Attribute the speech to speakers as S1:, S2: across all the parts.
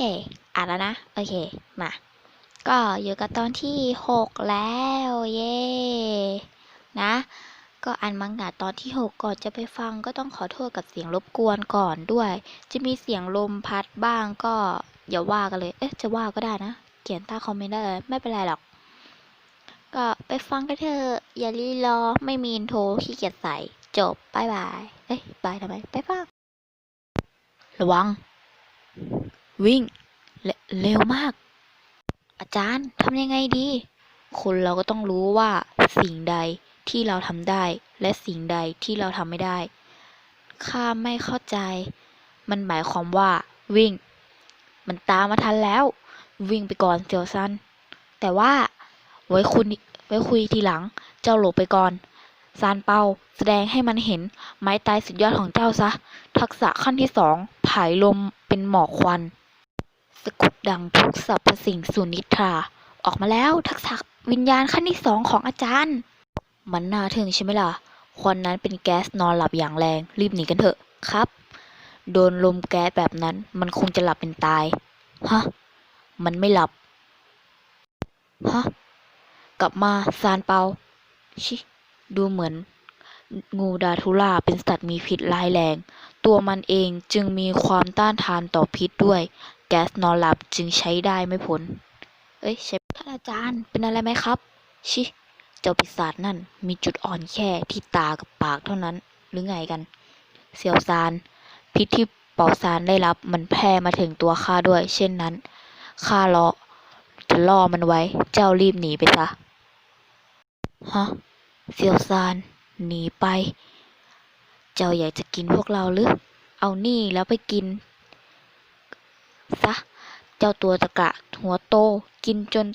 S1: เคอ่านแล้วนะ โอเค มา ก็อยู่กับตอนที่หกแล้ว เย้นะ ก็อ่านมังงะตอนที่หกก่อนจะไปฟังก็ต้องขอโทษกับเสียงรบกวนก่อนด้วย จะมีเสียงลมพัดบ้างก็อย่าว่ากันเลย เอ๊ะ จะว่าก็ได้นะ เขียนใต้คอมเมนต์ได้เลย ไม่เป็นไรหรอก ก็ไปฟังกันเถอะ อย่ารีรอ ไม่มีอินโทรขี้เกียจใส่ จบบายบาย เอ้ยบายทำไม ไปฟัง ระวัง วิ่งเรเร็วมาก อาจารย์ทำยังไงดี คนเราก็ต้องรู้ว่าสิ่งใดที่เราทำได้ และสิ่งใดที่เราทำไม่ได้ข้าไม่เข้าใจ มันหมายความว่าวิ่ง มันตามมาทันแล้ว วิ่งไปก่อนเซียวซัน แต่ว่า ไว้คุณไว้คุยทีหลัง เจ้าหลบไปก่อนซานเปาแสดงให้มันเห็นไม้ตายสุดยอดของเจ้าซะ ทักษะขั้นที่สองผายลมเป็นหมอกควัน สะกุดดังทุกสรรพสิ่งสุนิทราออกมาแล้วทักษะวิญญาณขั้นที่สองของอาจารย์ มันน่าทึ่งใช่ไหมล่ะ ควันนั้นเป็นแก๊สนอนหลับอย่างแรง รีบหนีกันเถอะครับ โดนลมแก๊สแบบนั้น มันคงจะหลับเป็นตาย ฮะ มันไม่หลับ ฮะ กลับมาซานเปา ชิ ดูเหมือน งูดาทุล่าเป็นสัตว์มีพิษร้ายแรง ตัวมันเองจึงมีความต้านทานต่อพิษด้วย แก๊สนอนหลับจึงใช้ได้ไม่พ้น เอ้ยใช่ท่านอาจารย์เป็นอะไรไหมครับ ชิ เจ้าปีศาจนั่นมีจุดอ่อนแค่ที่ตากับปากเท่านั้น หรือไงกันเซียวซาน พิษที่เป่าซานได้รับมันแพร่มาถึงตัวข้าด้วย เช่นนั้นข้ารอจะล่อมันไว้ เจ้ารีบหนีไปซะ ฮะเซียวซาน หนีไป เจ้าอยากจะกินพวกเราหรือ เอานี่แล้วไปกิน เจ้าตัวตะกะหัวโตกินจน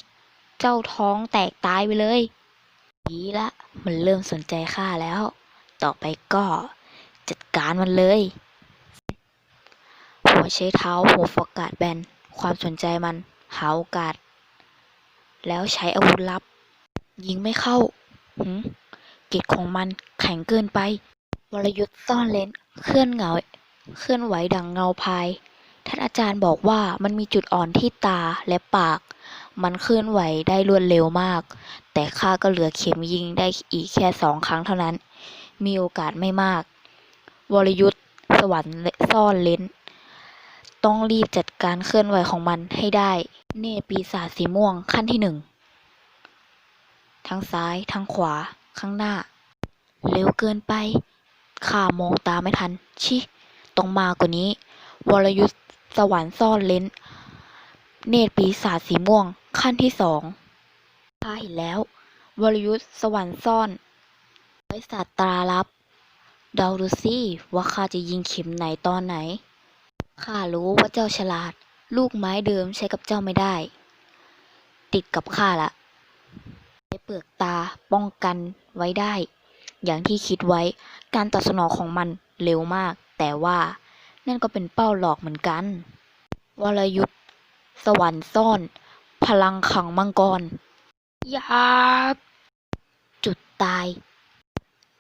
S1: เจ้าท้องแตกตายไปเลยดีละมันเริ่มสนใจข้าแล้ว ต่อไปก็จัดการมันเลย หัวใช้เท้าหัวฟอกกาดแบน ความสนใจมันหาโอกาส แล้วใช้อาวุธลับ ยิงไม่เข้าหืมเกตของมันแข็งเกินไป วรยุทธ์ซ่อนเลนเคลื่อนเหงา เคลื่อนไหวดังเงาพายานอาจารย์บอกว่ามันมีจุดอ่อนที่ตาและปาก มันเคลื่อนไหวได้รวดเร็วมาก แต่ข้าก็เหลือเข็มยิงได้อีกแค่สองครั้งเท่านั้น มีโอกาสไม่มาก วรยุทธ์สวรรค์ซ่อนเลนต้องรีบจัดการเคลื่อนไหวของมันให้ได้ เนตรปีศาจสีม่วงขั้นที่หนึ่ง ทั้งซ้ายทั้งขวา ข้างหน้า เร็วเกินไปข้ามองตาไม่ทัน ชิ ต้องมากกว่านี้ วรยุทธ์ สวรรค์ซ่อนเลนเนตรปีศาจสีม่วง ขั้นที่สองข้าเห็นแล้ว วรยุทธ์สวรรค์ซ่อนไว้ศาสตราลับเดาดูสิว่าข้าจะยิงเข็มไหนตอนไหน ข้ารู้ว่าเจ้าฉลาด ลูกไม้เดิมใช้กับเจ้าไม่ได้ ติดกับข้าละใช้เปลือกตาป้องกันไว้ได้ อย่างที่คิดไว้ การตอบสนองของมันเร็วมาก แต่ว่า นั่นก็เป็นเป้าหลอกเหมือนกัน วรยุทธ์สวรรค์ซ่อน พลังขังมังกรยาบจุดตาย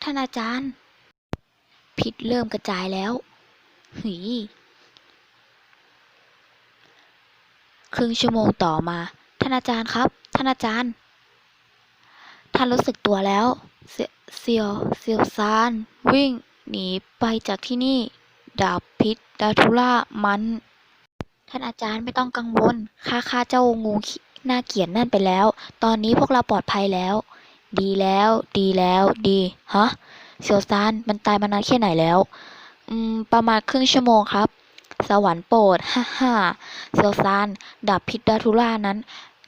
S1: ท่านอาจารย์ พิษเริ่มกระจายแล้วหีครึ่งชั่วโมงต่อมา ท่านอาจารย์ครับ ท่านอาจารย์ ท่านรู้สึกตัวแล้ว เซียเซียวเซียวซาน วิ่ง หนีไปจากที่นี่ ดาบพิษดาทุล่ามัน ท่านอาจารย์ไม่ต้องกังวลข้าฆ่าเจ้างูขี้น่าเกลียดนั่นไปแล้ว ตอนนี้พวกเราปลอดภัยแล้ว ดีแล้ว ดีแล้ว ดีฮะเซียวซานมันตายมานานแค่ไหนแล้ว อืม ประมาณครึ่งชั่วโมงครับ สวรรค์โปรดฮ่าฮ่าเซียวซานดาบพิษดาทุล่านั้น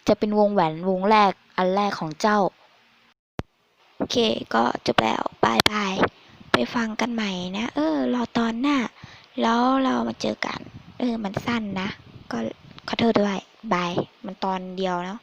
S1: จะเป็นวงแหวนวงแรกอันแรกของเจ้า โอเค ก็จบแล้วบายบาย ไปฟังกันใหม่นะ เออ รอตอนหน้า แล้วเรามาเจอกัน เออ มันสั้นนะ ก็ขอโทษด้วย บาย มันตอนเดียวเนาะ